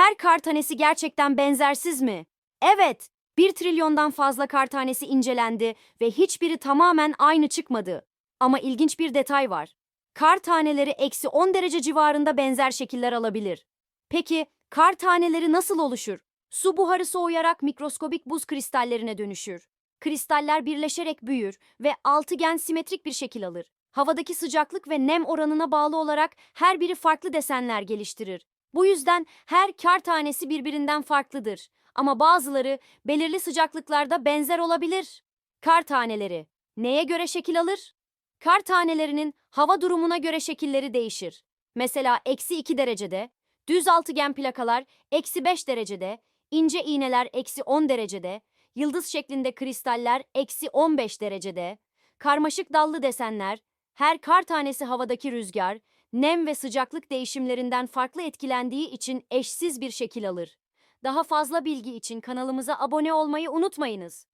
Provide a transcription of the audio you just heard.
her kar tanesi gerçekten benzersiz mi? Evet, 1 trilyondan fazla kar tanesi incelendi ve hiçbiri tamamen aynı çıkmadı. Ama ilginç bir detay var. Kar taneleri eksi 10 derece civarında benzer şekiller alabilir. Peki kar taneleri nasıl oluşur? Su buharı soğuyarak mikroskobik buz kristallerine dönüşür. Kristaller birleşerek büyür ve altıgen simetrik bir şekil alır. Havadaki sıcaklık ve nem oranına bağlı olarak her biri farklı desenler geliştirir. Bu yüzden her kar tanesi birbirinden farklıdır. Ama bazıları belirli sıcaklıklarda benzer olabilir. Kar taneleri neye göre şekil alır? Kar tanelerinin hava durumuna göre şekilleri değişir. Mesela eksi 2 derecede, düz altıgen plakalar eksi 5 derecede, ince iğneler eksi 10 derecede, yıldız şeklinde kristaller eksi 15 derecede, karmaşık dallı desenler, her kar tanesi havadaki rüzgar, nem ve sıcaklık değişimlerinden farklı etkilendiği için eşsiz bir şekil alır. Daha fazla bilgi için kanalımıza abone olmayı unutmayınız.